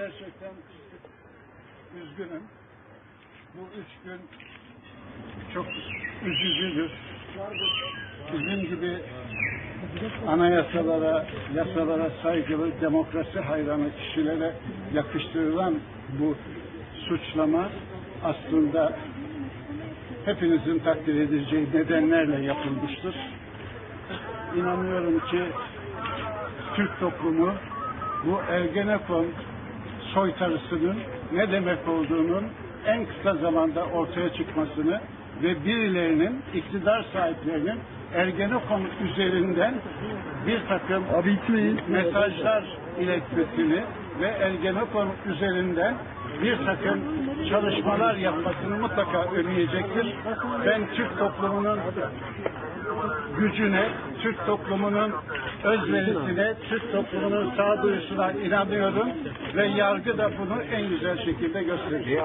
Gerçekten üzgünüm. Bu üç gün çok üzücüdür. Bizim gibi anayasalara, yasalara saygılı, demokrasi hayranı kişilere yakıştırılan bu suçlama aslında hepinizin takdir edeceği nedenlerle yapılmıştır. İnanıyorum ki Türk toplumu bu Ergenekon soytarısının ne demek olduğunun en kısa zamanda ortaya çıkmasını ve birilerinin, iktidar sahiplerinin Ergenekon üzerinden bir takım Abi mesajlar iletmesini ve Ergenekon üzerinden bir takım çalışmalar yapmasını mutlaka önleyecektir. Ben Türk toplumunun gücüne, Türk toplumunun özverisine, Türk toplumunun sağduyusuna inanıyorum ve yargı da bunu en güzel şekilde gösterecek.